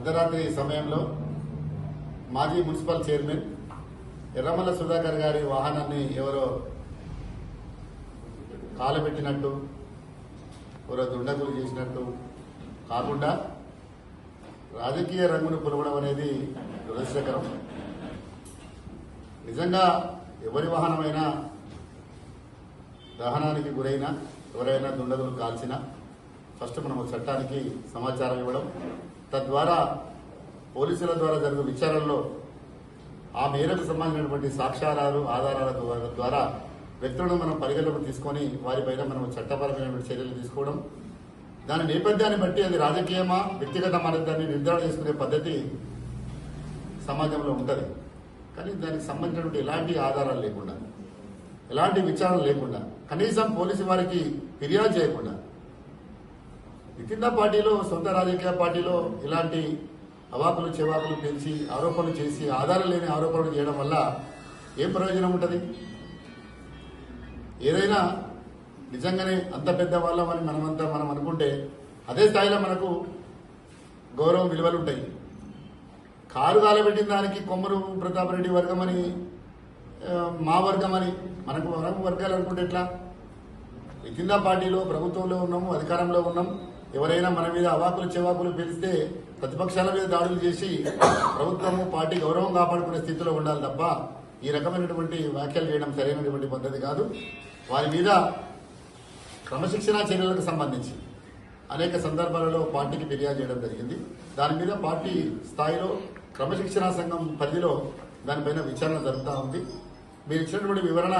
అర్ధరాత్రి సమయంలో మాజీ మున్సిపల్ చైర్మన్ ఎర్రమల్ల సుధాకర్ గారి వాహనాన్ని ఎవరో కాలబెట్టినట్టు ఎవరో దుండగులు చేసినట్టు కాకుండా రాజకీయ రంగును పొలవడం అనేది దురదృష్టకరం. నిజంగా ఎవరి వాహనమైనా దహనానికి గురైనా ఎవరైనా దుండగులు కాల్చినా ఫస్ట్ మనము చట్టానికి సమాచారం ఇవ్వడం తద్వారా పోలీసుల ద్వారా జరిగే విచారణలో ఆ మేరకు సంబంధించినటువంటి సాక్ష్యాధారాలు ఆధారాల ద్వారా వ్యక్తులను మనం పరిగణలోకి తీసుకొని వారిపైన మనం చట్టపరమైన చర్యలు తీసుకోవడం. దాని నేపథ్యాన్ని బట్టి అది రాజకీయమా వ్యక్తిగతమా అనే దాన్ని నిర్ధారణ చేసుకునే పద్ధతి సమాజంలో ఉంటుంది. కానీ దానికి సంబంధించినటువంటి ఎలాంటి ఆధారాలు లేకుండా ఎలాంటి విచారణ లేకుండా కనీసం పోలీసు వారికి ఫిర్యాదు చేయకుండా వితిన్ పార్టీలో సొంత రాజకీయ పార్టీలో ఇలాంటి అవాకులు చెవాకులు పెంచి ఆరోపణలు చేసి ఆధారం లేని ఆరోపణలు చేయడం వల్ల ఏం ప్రయోజనం ఉంటుంది? ఏదైనా నిజంగానే అంత పెద్ద వాళ్ళమని మనమంతా మనం అనుకుంటే అదే స్థాయిలో మనకు గౌరవం విలువలు ఉంటాయి. కారు కాలబెట్టిన దానికి కొమ్మరు ప్రతాపరెడ్డి వర్గం అని మా వర్గం అని మనకు వరకు వర్గాలు అనుకుంటే ఎట్లా? వితిన్ పార్టీలో ప్రభుత్వంలో ఉన్నాము అధికారంలో ఉన్నాం. ఎవరైనా మన మీద అవాకులు చెవాకులు పిలిస్తే ప్రతిపక్షాల మీద దాడులు చేసి ప్రభుత్వము పార్టీ గౌరవం కాపాడుకునే స్థితిలో ఉండాలి తప్ప ఈ రకమైనటువంటి వ్యాఖ్యలు చేయడం సరైనటువంటి పద్ధతి కాదు. వారి మీద క్రమశిక్షణ చర్యలకు సంబంధించి అనేక సందర్భాలలో పార్టీకి ఫిర్యాదు చేయడం జరిగింది. దాని మీద పార్టీ స్థాయిలో క్రమశిక్షణా సంఘం పరిధిలో దానిపైన విచారణ జరుగుతూ ఉంది. మీరు ఇచ్చినటువంటి వివరణ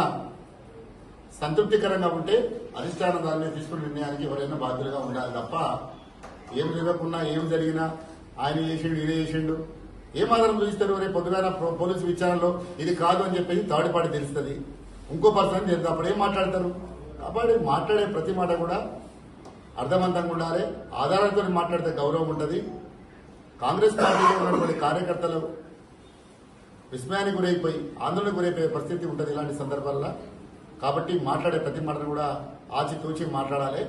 సంతృప్తికరంగా ఉంటే అధిష్టానం దాన్ని తీసుకున్న నిర్ణయానికి ఎవరైనా బాధ్యులుగా ఉండాలి తప్ప ఏం జరగకున్నా ఏం జరిగినా ఆయన చేసిండు ఈయన చేసిండు. ఏమాత్రం ఆధారం చూపిస్తారు రేపు పొద్దుగాల పో- పోలీసు విచారణలో ఇది కాదు అని చెప్పేసి థర్డ్ పార్టీ తెలుస్తుంది. ఇంకో పర్సన్ తెలుస్తుంది అప్పుడు ఏం మాట్లాడతారు కాబట్టి మాట్లాడే ప్రతి మాట కూడా అర్థవంతంగా ఉండాలి. ఆధారాలతో మాట్లాడితే గౌరవం ఉంటుంది. కాంగ్రెస్ పార్టీలో ఉన్నటువంటి కార్యకర్తలు విస్మయానికి గురైపోయి ఆందోళన గురైపోయే పరిస్థితి ఉంటుంది ఇలాంటి సందర్భాల్లో. కాబట్టి మాట్లాడే ప్రతి మాటను కూడా ఆచితూచి మాట్లాడాలి.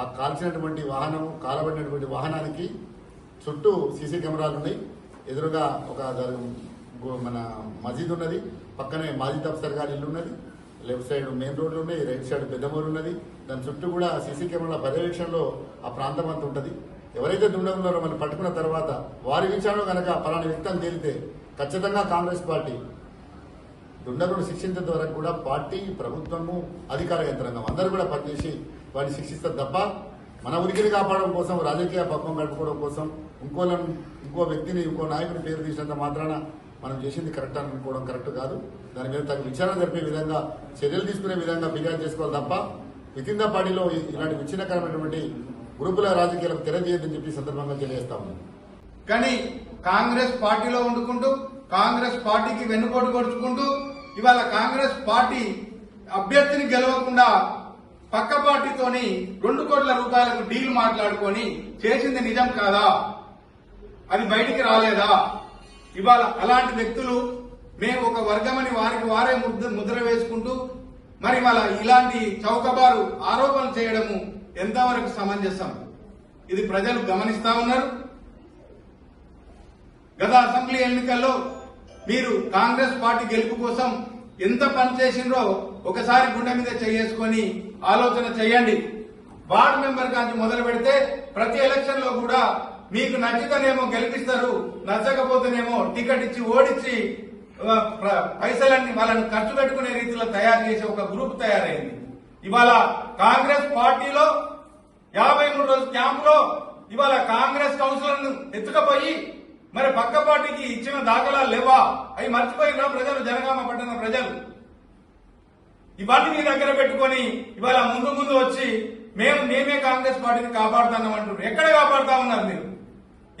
ఆ కాల్చినటువంటి వాహనం కాలబడినటువంటి వాహనానికి చుట్టూ సీసీ కెమెరాలు ఉన్నాయి. ఎదురుగా ఒక మన మసీద్ ఉన్నది. పక్కనే మాజీ అఫ్సర్ గారి ఇల్లు ఉన్నది. లెఫ్ట్ సైడ్ మెయిన్ రోడ్లు ఉన్నాయి. రైట్ సైడ్ పెద్దమూరు ఉన్నది. దాని చుట్టూ కూడా సీసీ కెమెరాల పర్యవేక్షణలో ఆ ప్రాంతం అంతా ఉంటుంది. ఎవరైతే దుండ ఉన్నారో మనం పట్టుకున్న తర్వాత వారి విషయంలో కనుక పలానా వ్యక్తి అని తేలితే ఖచ్చితంగా కాంగ్రెస్ పార్టీ దుండగుడు శిక్షించడం వరకు కూడా పార్టీ ప్రభుత్వము అధికార యంత్రాంగం అందరూ కూడా పనిచేసి వారిని శిక్షిస్తారు తప్ప మన ఉనికిని కాపాడడం కోసం రాజకీయ పక్వం గడుపుకోవడం కోసం ఇంకోలను ఇంకో వ్యక్తిని ఇంకో నాయకుని పేరు తీసినంత మాత్రాన మనం చేసింది కరెక్ట్ అనుకోవడం కరెక్ట్ కాదు. దాని మీద తగిన విచారణ జరిపే విధంగా చర్యలు తీసుకునే విధంగా ఫిర్యాదు చేసుకోవాలి తప్ప వితిన్ ద పార్టీలో ఇలాంటి విచ్ఛిన్నకరమైనటువంటి గ్రూపుల రాజకీయాలకు తెరదీయద్దని చెప్పి సందర్భంగా తెలియజేస్తా కానీ కాంగ్రెస్ పార్టీలో వండుకుంటూ కాంగ్రెస్ పార్టీకి వెన్నుపోటు కొడుచుకుంటూ ఇవాళ కాంగ్రెస్ పార్టీ అభ్యర్థిని గెలవకుండా పక్క పార్టీతోని రెండు కోట్ల రూపాయలకు డీల్ మాట్లాడుకొని చేసింది నిజం కాదా? అది బయటికి రాలేదా? ఇవాళ అలాంటి వ్యక్తులు మేము ఒక వర్గమని వారికి వారే ముద్ర ముద్ర వేసుకుంటూ మరి వాళ్ళ ఇలాంటి చౌకబారు ఆరోపణలు చేయడము ఎంతవరకు సమంజసం? ఇది ప్రజలు గమనిస్తా ఉన్నారు. గత అసెంబ్లీ ఎన్నికల్లో మీరు కాంగ్రెస్ పార్టీ గెలుపు కోసం ఎంత పని చేసిండ్రో ఒకసారి గుండె మీద చేసుకొని ఆలోచన చేయండి. వార్డు మెంబర్ కాంచి మొదలు పెడితే ప్రతి ఎలక్షన్లో కూడా మీకు నచ్చితేనేమో గెలిపిస్తారు నచ్చకపోతేనేమో టికెట్ ఇచ్చి ఓడించి పైసలన్నీ వాళ్ళని ఖర్చు పెట్టుకునే రీతిలో తయారు చేసే ఒక గ్రూప్ తయారైంది. ఇవాళ కాంగ్రెస్ పార్టీలో యాభై మూడు రోజుల క్యాంపులో ఇవాళ కాంగ్రెస్ కౌన్సిలర్ను ఎత్తుకపోయి మరి పక్క పార్టీకి ఇచ్చిన దాఖలాలు లేవా? అవి మర్చిపోయినా ప్రజలు? జనగామ పట్టణ ప్రజలు. ఇవన్నీ మీ దగ్గర పెట్టుకొని ఇవాళ ముందు ముందు వచ్చి మేము మేమే కాంగ్రెస్ పార్టీని కాపాడుతున్నాం అంటున్నారు. ఎక్కడ కాపాడుతా ఉన్నారు మీరు?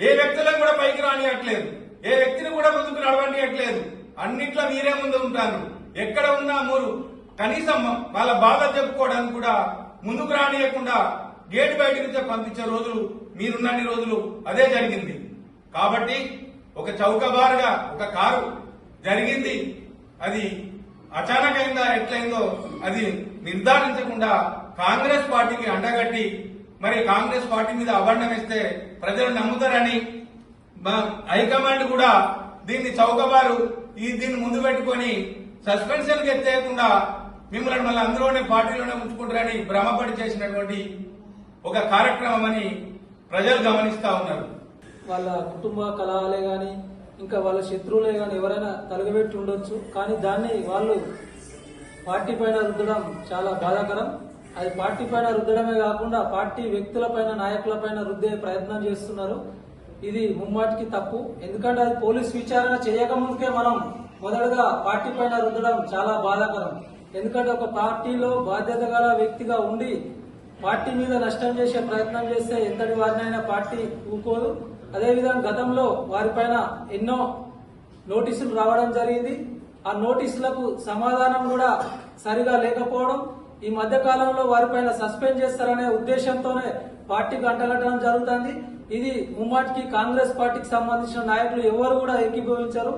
ఏ వ్యక్తులను కూడా పైకి రానియట్లేదు. ఏ వ్యక్తిని కూడా ముందుకు నడవనియట్లేదు. అన్నిట్లో మీరే ముందు ఉంటారు. ఎక్కడ ఉన్నా మీరు. కనీసం వాళ్ళ బాధ చెప్పుకోవడానికి కూడా ముందుకు రానియకుండా గేట్ బయట నుంచే పంపించే రోజులు మీరున్నన్ని రోజులు అదే జరిగింది. కాబట్టి ఒక చౌకబారుగా ఒక కారు జరిగింది. అది అచానకంగా ఎట్లయిందో అది నిర్ధారించకుండా కాంగ్రెస్ పార్టీకి అండగట్టి మరి కాంగ్రెస్ పార్టీ మీద అభండం ఇస్తే ప్రజలు నమ్ముతారని హైకమాండ్ కూడా దీన్ని చౌకబారు ఈ దీన్ని ముందు పెట్టుకొని సస్పెన్షన్ ఎత్తేయకుండా మిమ్మల్ని మళ్ళీ అందులోనే పార్టీలోనే ఉంచుకుంటారని భ్రమపడి చేసినటువంటి ఒక కార్యక్రమం అని ప్రజలు గమనిస్తా ఉన్నారు. వాళ్ళ కుటుంబ కలహాలే కానీ ఇంకా వాళ్ళ శత్రువులే కానీ ఎవరైనా తలగబెట్టి ఉండొచ్చు. కానీ దాన్ని వాళ్ళు పార్టీ పైన రుద్దడం చాలా బాధాకరం. అది పార్టీ పైన రుద్దడమే కాకుండా పార్టీ వ్యక్తుల పైన నాయకుల పైన రుద్దే ప్రయత్నం చేస్తున్నారు. ఇది ముమ్మాటికి తప్పు. ఎందుకంటే అది పోలీస్ విచారణ చేయకముందుకే మనం మొదటగా పార్టీ పైన రుద్దడం చాలా బాధాకరం. ఎందుకంటే ఒక పార్టీలో బాధ్యత గల వ్యక్తిగా ఉండి పార్టీ మీద నష్టం చేసే ప్రయత్నం చేస్తే ఎంతటి వారినైనా పార్టీ ఊకోదు. అదేవిధంగా గతంలో వారిపైన ఎన్నో నోటీసులు రావడం జరిగింది. ఆ నోటీసులకు సమాధానం కూడా సరిగా లేకపోవడం ఈ మధ్య కాలంలో వారిపైన సస్పెండ్ చేస్తారనే ఉద్దేశంతోనే పార్టీకి అంటగట్టడం జరుగుతుంది. ఇది ముమ్మాటికి కాంగ్రెస్ పార్టీకి సంబంధించిన నాయకులు ఎవరు కూడా ఏకీభవించారు.